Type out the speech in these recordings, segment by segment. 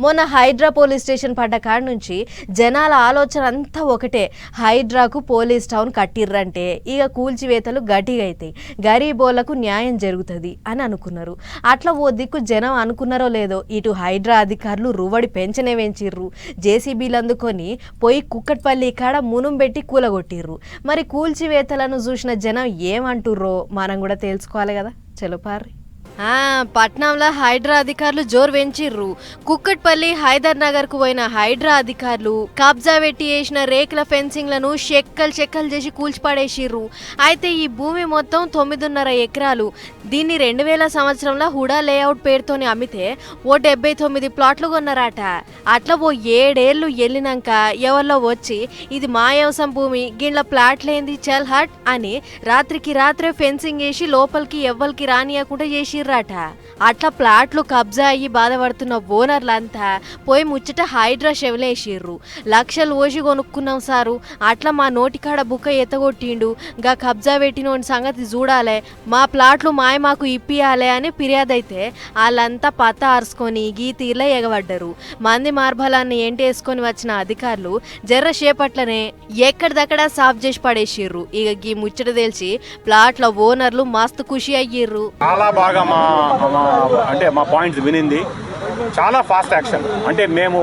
మొన్న Hydraa police station పడ్డ కాడ నుంచి జనాల ఆలోచన అంతా ఒకటే. హైడ్రాకు పోలీస్ టౌన్ కట్టిర్రంటే. ఇక కూల్చివేతలు గట్టిగా అవుతాయి గరీబోళ్ళకు న్యాయం జరుగుతుంది అని అనుకున్నారు. అట్లా ఓ దిక్కు జనం అనుకున్నారో లేదో ఇటు హైడ్రా అధికారులు రువడి పెంచనే పెంచిర్రు. జేసీబీలు అందుకొని పోయి కుక్కట్పల్లి కాడ మునుం పెట్టి కూలగొట్టిర్రు. మరి కూల్చివేతలను చూసిన జనం ఏమంటుర్రో మనం కూడా తెలుసుకోవాలి కదా. చలో పార్రి. పట్నంలో హైడ్రా అధికారులు జోరు పెంచిర్రు కుక్కట్పల్లి హైదర్ నగర్కు పోయిన హైడ్రా అధికారులు కబ్జా పెట్టి వేసిన రేకుల ఫెన్సింగ్లను చెక్కలు చెక్కలు చేసి కూల్చిపడేసిర్రు. అయితే ఈ భూమి మొత్తం తొమ్మిదిన్నర ఎకరాలు. దీన్ని రెండు వేల సంవత్సరంలో హుడా లేఅవుట్ పేరుతోని అమ్మితే ఓ డెబ్బై తొమ్మిది ప్లాట్లు కొన్నారట. అట్లా ఓ ఏడేళ్ళు వెళ్ళినాక ఎవరిలో వచ్చి ఇది మా వ్యవసాయం భూమి ప్లాట్ ప్లాట్లేంది చల్ హట్ అని రాత్రికి రాత్రే ఫెన్సింగ్ వేసి లోపలికి ఎవ్వరికి రానియకుండా చేసిర్రట. అట్లా ప్లాట్లు కబ్జా అయ్యి బాధపడుతున్న ఓనర్లంతా పోయి ముచ్చట హైడ్రా షెవలేసిర్రు లక్షలు ఓసి కొనుక్కున్నాం సారు. అట్లా మా నోటికాడ బుక్క ఎత్తగొట్టిండు గా కబ్జా పెట్టినోని సంగతి చూడాలే. మా ప్లాట్లు మాయ మాకు ఇప్పియాలే అని ఫిర్యాదైతే వాళ్ళంతా పత్త ఆర్సుకొని గీ తీర్లో ఎగబడ్డరు. మంది మార్బలాన్ని ఎంటేసుకొని వచ్చిన అధికారులు జర్ర చేపట్లనే ఎక్కడిదక్కడ సాఫ్ చేసి పడేసిర్రు. ఇక గీ ముచ్చట తెలిసి ప్లాట్ల ఓనర్లు మస్తు ఖుషి అయ్యిర్రు. చాలా బాగా మా మా అంటే మా పాయింట్స్ వినింది. చాలా ఫాస్ట్ యాక్షన్. అంటే మేము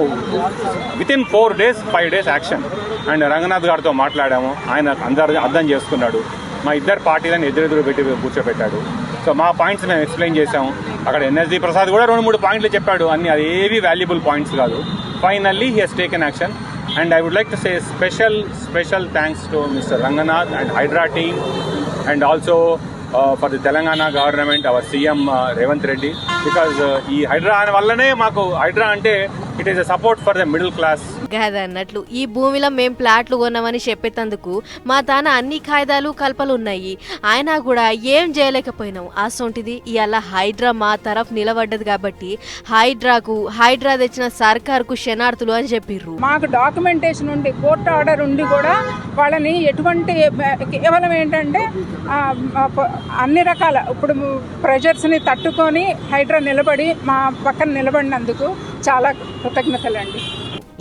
with in four days five days action. And Ranganath గారితో మాట్లాడాము. ఆయన అందరు అర్థం చేసుకున్నాడు. మా ఇద్దరు పార్టీలను ఎదురెదురు పెట్టి కూర్చోబెట్టాడు. సో మా పాయింట్స్ మేము ఎక్స్ప్లెయిన్ చేసాము అక్కడ ఎన్ఎస్డి ప్రసాద్ కూడా రెండు మూడు పాయింట్లు చెప్పాడు. అన్ని అది ఏవి వాల్యుబుల్ పాయింట్స్ కాదు. Finally he he's taken action and I would like to say special special thanks to mister Ranganath and Hydra team and also for the Telangana government our CM Revanth Reddy because ఈ హైడ్రా వల్లనే మాకు హైడ్రా అంటే it is support for the middle class అన్నట్లు ఈ భూమిలో మేం ప్లాట్లు కొన్నామని చెప్పేటందుకు మా తాన అన్ని కాయిదాలు కల్పలు ఉన్నాయి. అయినా కూడా ఏం చేయలేకపోయినాం. అసొంటిది ఇవాళ హైడ్రా మా తరఫు నిలబడ్డది కాబట్టి హైడ్రాకు హైడ్రా తెచ్చిన సర్కార్కు శనార్థులు అని చెప్పిర్రు. మాకు డాక్యుమెంటేషన్ ఉండి కోర్టు ఆర్డర్ ఉండి కూడా వాళ్ళని ఎటువంటి కేవలం ఏంటంటే అన్ని రకాల ఇప్పుడు ప్రెషర్స్ని తట్టుకొని హైడ్రా నిలబడి మా పక్కన నిలబడినందుకు చాలా కృతజ్ఞతలండి.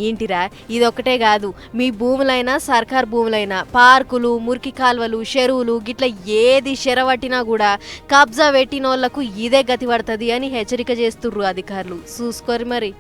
ఏంటిరా? ఇదొక్కటే కాదు. మీ భూములైనా సర్కార్ భూములైనా పార్కులు మురికి కాల్వలు చెరువులు గిట్ల ఏది చెరవట్టినా కూడా కబ్జా పెట్టినోళ్ళకు ఇదే గతి పడుతుంది అని హెచ్చరిక చేస్తుర్రు అధికారులు. చూసుకోరు మరి.